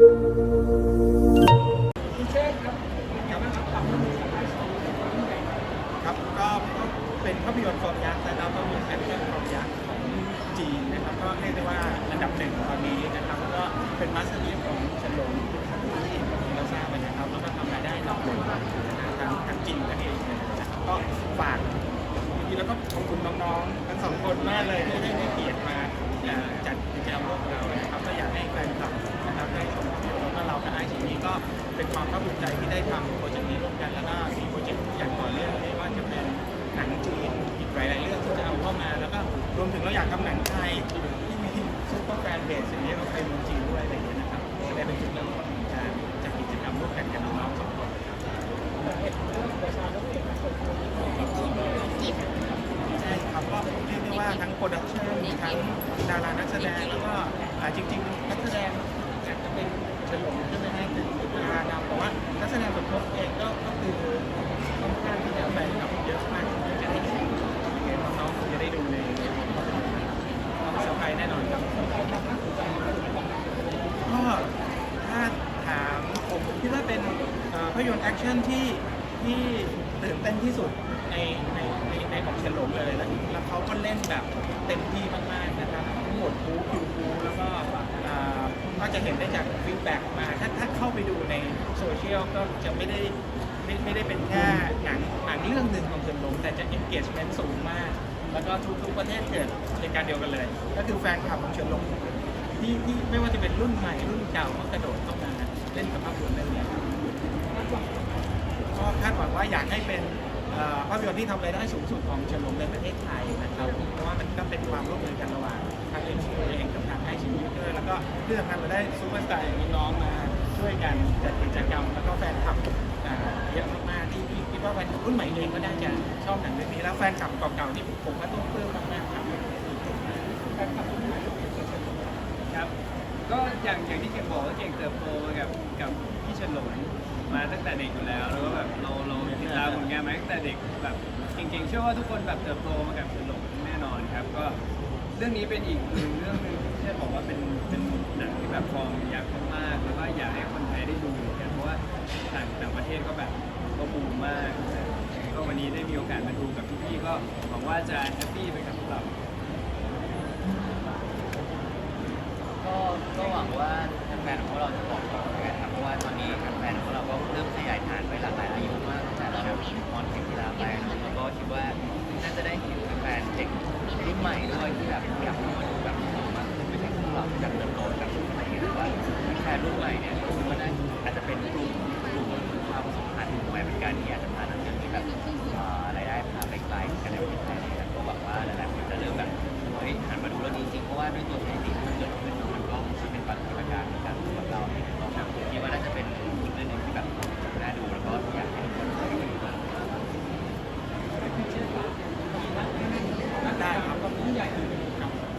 ครับก็ก็เป็นภาพยนตร์ฟอร์มยักษ์นะครับภาพยนตร์แอคชั่นฟอร์มยักษ์ของจีนนะครับก็เรียกได้ว่าอันดับหนึ่งตอนนี้นะครับก็เป็นมาสเตอร์พีซของเฉลิมที่เราทราบไปนะครับแล้วก็ทำรายได้อันดับหนึ่งทางทางจีนนั่นเองนะครับก็ฝากจริงๆแล้วก็ขอบคุณน้องๆทั้งสองคนมากเลยที่ได้เกียรติมาจัดกิจกรรมร่วกเราายชิ้นนี้ก็เป็นความภาคภูมิใจที่ได้ทำโปรเจกต์นี้ร่วมกันแล้วก็มีโปรเจกต์อย่างต่อเนื่องไม่ว่าจะเป็นหนังจีนอีกหลายๆเรื่องที่จะเอาเข้ามาแล้วก็รวมถึงเราอยากทำหนังไทยที่มีซุปเปอร์แฟนเบสอย่างนี้เราไปเมืองจีนด้วยอะไรอย่างเงี้ยนะครับจะได้เป็นจุดเริ่มต้นของการจัดกิจกรรมร่วมกันกับน้องๆสองคนใช่ครับก็เรียกได้ว่าทั้งโปรดักชั่นทั้งดารานักแสดงแล้วก็อ่าจริงๆนักแสดงอาจจะเป็นเฉลิมใช่ไหมฮะถึงดารานำแต่ว่านักแสดงสมทบเองก็ก็คือค่อนข้างที่จะแฟนคลับเยอะมากที่จะได้เห็นเห็นน้องๆคงจะได้ดูในต้องเซอร์ไพรส์แน่นอนครับก็ถ้าถามผมคิดว่าเป็นเอ่อภาพ ยนตร์แอคชั่นที่ที่ตื่นเต้นที่สุดในในในในของเฉลิมเลยแล้วแล้วเขาก็เล่นแบบเต็มที่มากๆนะครับทั้งหมดบูคิวบูแล้วก็อ่าก็จะเห็นได้จากฟีดแบ็กมาถ้าถ้าเข้าไปดูในโซเชียลก็จะไม่ได้ไม่ไม่ได้เป็นแค่หนังหนังเรื่องหนึ่งของเฉินหลงแต่จะ engagement สูงมาก แล้วก็ทุกๆประเทศเกิดในการเดียวกันเลย ก็คือแฟนคลับของเฉินหลงที่ที่ไม่ว่าจะเป็นรุ่นใหม่รุ่นเก่าก็กระโดดเข้ามาเล่นกับภาพยนตร์เรื่องนี้ครับ ก็คาดหวังว่าอยากให้เป็นเอ่อภาพยนตร์ที่ทำรายได้สูงสุดของเฉินหลงในประเทศไทยนะครับเพราะว่ามันก็เป็นความร่วมมือกันระหว่างทางเอ็นเองกับทางไอชีวิตด้วยแล้วก็ที่สำคัญเราได้ซูเปอร์สตาร์อย่างน้องๆมาช่วยกันจัดกิจกรรมแล้วก็แฟนคลับอ่าเยอะมากๆที่ที่คิดว่าแฟนคลับรุ่นใหม่เองก็น่าจะชอบหนังเรื่องนี้แล้วแฟนคลับเก่าๆที่ผมก็ต้องปลื้มมากๆครับครับก็อย่างอย่างที่เก่งบอกว่าเก่งเติบโตมากับกับพี่เฉินหลง มาตั้งแต่เด็กอยู่แล้วแล้วก็แบบเราเราติดตามผลงานมาตั้งแต่เด็กแบบเก่งๆเชื่อว่าทุกคนแบบเติบโตมากับเฉินหลงแน่นอนครับ ก็เรื่องนี้เป็นอีกหนึ่งเรื่องหนึงที่จะบอกว่าเป็นเป็นหนังที่แบบฟอร์มยักษ์มากๆแล้วก็อยากให้คนไทยได้ดูเหมือนกันเพราะว่าต่างต่างประเทศก็แบบก็บูมมากก็วันนี้ได้มีโอกาสมาดูกับพี่ๆก็หวังว่าจะแฮปปี้ไปกับพวกเราก็ก็หวังว่าแฟนๆของ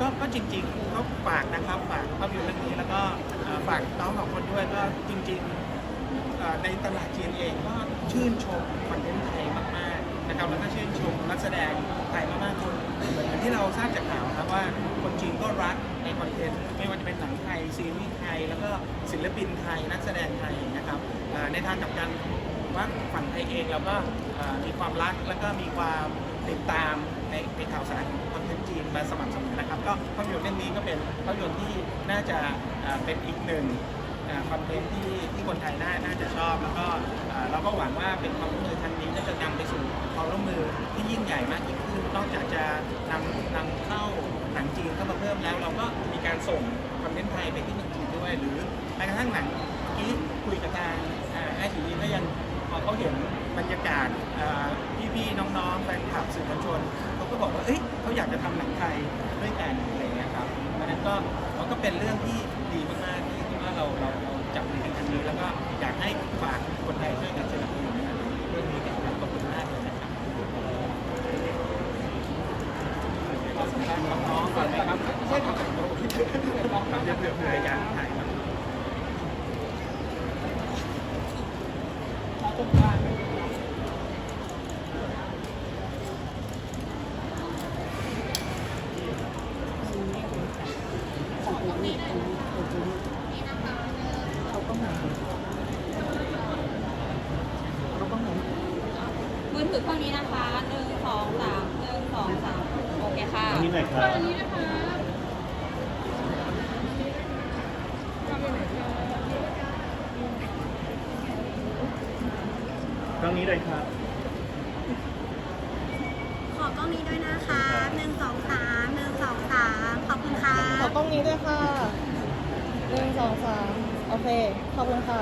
ก็ก็จริงๆก็ฝากนะครับฝากภาพยนตร์เรื่องนี้แล้วก็เอ่อฝากน้องสองคนด้วยก็จริงๆเอ่อในตลาดจีนเองก็ชื่นชมคอนเทนต์ไทยมากๆนะครับแล้วก็ชื่นชมนักแสดงไทยมากๆคนเหมือนที่เราทราบจากข่าวนะครับว่าคนจีนก็รักในคอนเทนต์ไม่ว่าจะเป็นหนังไทยซีรีส์ไทย แล้วก็ศิลปินไทยนักแสดงไทยนะครับเอ่อในทางกลับกัน ว่าฝั่งไทยเองเราก็เอ่อมีความรักแล้วก็มีความติดตามในในข่าวสารของ จีนมาสม่ำเสมอนะครับ ก็ภาพยนตร์เรื่องนี้ก็เป็นภาพยนตร์ที่น่าจะเป็นอีกหนึ่งคอนเทนต์ที่ที่คนไทยน่าน่าจะชอบ แล้วก็เราก็หวังว่าเป็นความร่วมมือครั้งนี้น่าจะนำไปสู่ความร่วมมือที่ยิ่งใหญ่มากยิ่งขึ้นนอกจากจะนำนำเข้าหนังจีนเข้ามาเพิ่มแล้ว เราก็มีการส่งคอนเทนต์ไทยไปที่เมืองจีนด้วย หรือแม้กระทั่งหนังเมื่อกี้คุยกับทางไอชีก็ยังพอเขาเห็นบรรยากาศเอ่พี่ๆน้องๆแฟนคลับสื่อมวลชน ก็บอกว่าเอ้ยเขาอยากจะทำหนังไทยด้วยกันอะไรเงี้ยครับเพราะฉะนั้นก็มันก็เป็นเรื่องที่ดีมากๆที่ที่ว่าเราเราเราจับมือกันทางนี้แล้วก็อยากให้ฝากคนไทยช่วยกันสนับสนุนนะครับเรื่องนี้กันครับขอบคุณมากเลยนะครับขอสัมภาษณ์น้องๆก่อนไหมครับไม่ใช่ครับเดี๋ยวเผื่อเผื่ออยากถ่ายครับ ของเราเนี่ย ถือกล้องนี้นะคะหนึ่งสองสามหนึ่งสองสามโอเคค่ะ อั นนี้หน่อยครับอันนี้นะคะกล้องนี้เลยครับ ขอกล้องนี้ด้วยนะคะหนึ่งสองสามหนึ่งสองสามขอบคุณค่ะ ขอกล้องนี้ด้วยค่ะหนึ่งสองสามโอเค ขอบคุณค่ะ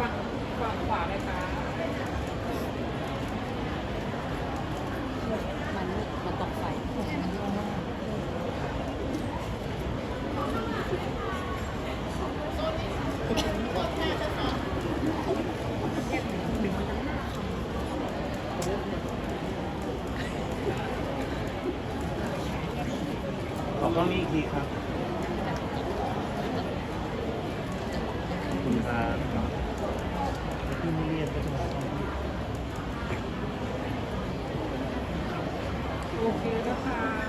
มันมันตกไฟขอกล้องนี้อีกทีครับขอบคุณครับ ที่ไม่เรียนก็จะมากล้องนี้โอเคนะคะ